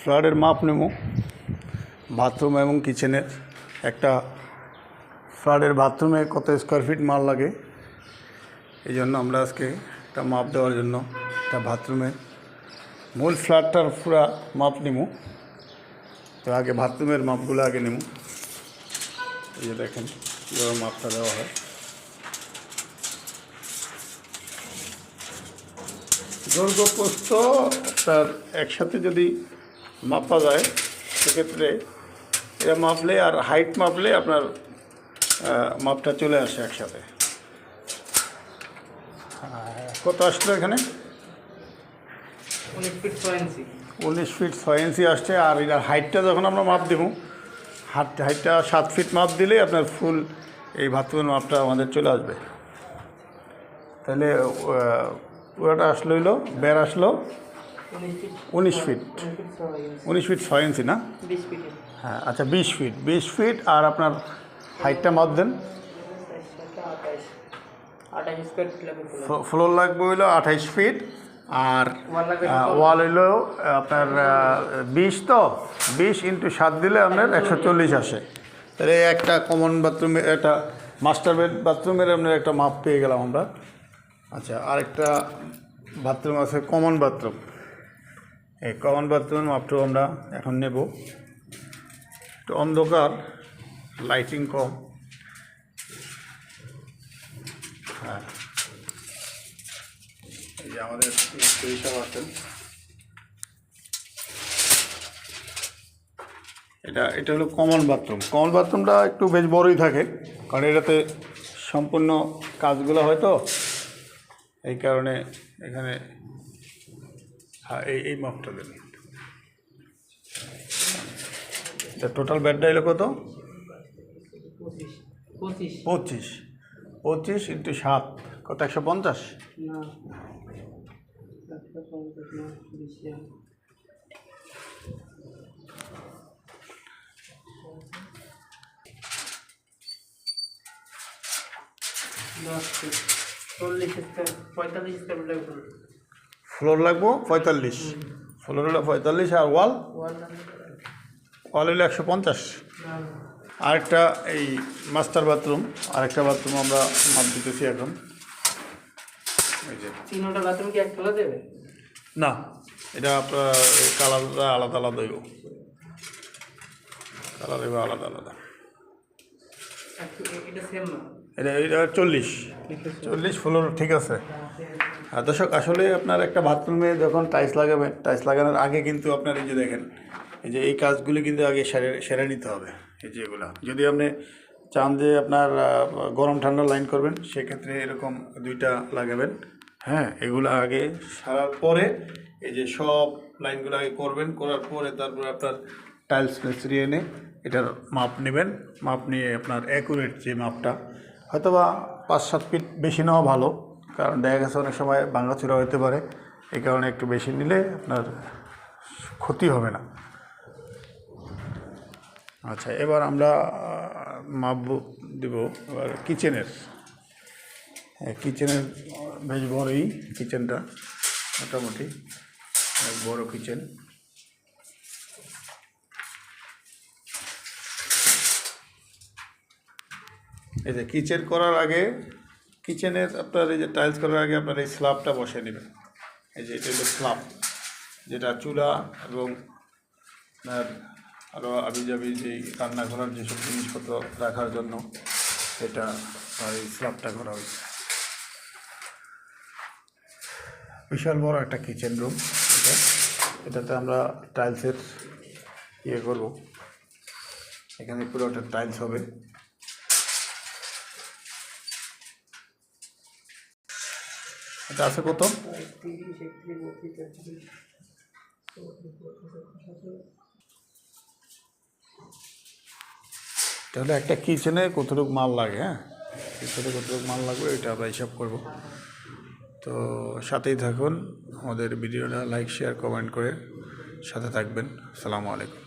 ফ্ল্যাটের মাপ নেব, বাথরুম এবং কিচেনের। একটা ফ্ল্যাটের বাথরুমে কত স্কোয়ার ফিট মাল লাগে, এই জন্য আমরা আজকে একটা মাপ দেওয়ার জন্য একটা বাথরুমে। মূল ফ্ল্যাটটার পুরা মাপ নেব, তো আগে বাথরুমের মাপগুলো আগে নেব। এই যে দেখেন, কীভাবে মাপটা দেওয়া হয়। দৈর্ঘ্য প্রস্থ তার একসাথে যদি মাপা যায় সেক্ষেত্রে এটা মাপলে আর হাইট মাপলে আপনার মাপটা চলে আসে একসাথে। কত আসলো এখানে? উনিশ ফিট ছয় ইঞ্চি। উনিশ ফিট ছয় ইঞ্চি আসছে আর এটার হাইটটা যখন আমরা মাপ দেবো হাট হাইটটা সাত ফিট মাপ দিলে আপনার ফুল এই বাথরুমের মাপটা আমাদের চলে আসবে। তাহলে পুরোটা আসলো হইল বের আসলো উনিশ ফিট। উনিশ ফিট ছয় ইঞ্চি না? হ্যাঁ আচ্ছা বিশ ফিট। বিশ ফিট আর আপনার হাইটটা মাপ দেন। ফ্লোর। লাগবে হইল আঠাইশ ফিট আর ওয়াল ওয়াল হইল আপনার বিশ তো? বিশ ইন্টু সাত দিলে আপনার একশো চল্লিশ আসে। তাহলে একটা কমন বাথরুমে একটা মাস্টার বেড বাথরুমের আপনার একটা মাপ পেয়ে গেলাম আমরা। আচ্ছা আরেকটা বাথরুম আছে কমন বাথরুম এই কমন বাথরুমের মাপটাও আমরা এখন নেব। একটু অন্ধকার লাইটিং কম। হ্যাঁ। এই যে আমাদের মিস্ত্রি সব আছেন এটা এটা হলো কমন বাথরুম কমন বাথরুমটা একটু বেশ বড়ই থাকে, কারণ এটাতে সম্পূর্ণ কাজগুলো হয় তো। এই কারণে এখানে হ্যাঁ এই এই মাপটা দেন। এটা টোটাল বেডটা এলো কত? পঁচিশ। পঁচিশ। ইন্টু সাত কত একশো পঞ্চাশ। দশ চল্লিশ স্কোয়ার পঁয়তাল্লিশ স্কোয়ার ফিট লাগবে ফ্লোর লাগবো? পঁয়তাল্লিশ। ফ্লোর হলো পঁয়তাল্লিশ আর ওয়াল? ওয়াল হলো একশো পঞ্চাশ। আরেকটা এই মাস্টার বাথরুম আরেকটা বাথরুম আমরা মাপ দিতেছি এখন। তিনটা বাথরুম কি এক তোলা দেবে? না এটা আপনার কালারটা আলাদা আলাদা হইব। কালার হইব আলাদা আলাদা। এটা সেম না। এটা এটা চল্লিশ। চল্লিশ। ফ্লোর ঠিক আছে। আর দর্শক আসলে আপনার একটা বাথরুমে যখন টাইলস লাগাবেন টাইলস লাগানোর আগে কিন্তু আপনার এই যে দেখেন এই যে এই কাজগুলি কিন্তু আগে সেরে সেরে নিতে হবে এই যে এগুলো। যদি আপনি চান যে আপনার গরম ঠান্ডা লাইন করবেন সেক্ষেত্রে এরকম দুইটা লাগাবেন। হ্যাঁ এগুলো আগে সারার পরে এই যে সব লাইনগুলো আগে করবেন করার পরে তারপরে আপনার টাইলস মিস্ত্রি এনে এটার মাপ নেবেন। মাপ নিয়ে আপনার অ্যাকুরেট যে মাপটা হয়তোবা পাঁচ, সাত ফিট বেশি নেওয়া ভালো, কারণ দেখা গেছে অনেক সময় ভাঙাচুরা হতে পারে। এই কারণে একটু বেশি নিলে আপনার ক্ষতি হবে না। আচ্ছা এবার আমরা মাপ দিব এবার কিচেনের কিচেনের বেশ বড়ই কিচেনটা মোটামুটি অনেক বড় কিচেন এই যে কিচেন করার আগে কিচেনের আপনার এই যে টাইলস করার আগে আপনার এই স্ল্যাবটা বসে নেবেন। এই যে এটা হলো স্ল্যাব যেটা চুলা এবং আপনার আরও আবিজাবি যেই রান্না করার যেসব জিনিসপত্র রাখার জন্য এটা এই স্ল্যাবটা করা হয়েছে। বিশাল বড় একটা কিচেন রুম এটা। এটাতে আমরা টাইলসের ইয়ে করব। এখানে পুরো একটা টাইলস হবে। এটা আছে কত? তাহলে একটা কিচেনে কতটুক মাল লাগে হ্যাঁ? কিচেনে কতটুক মাল লাগবে এটা আমরা হিসাব করব। তো সাথেই থাকুন, আমাদের ভিডিওটা লাইক শেয়ার কমেন্ট করে সাথে থাকবেন। সালামু আলাইকুম।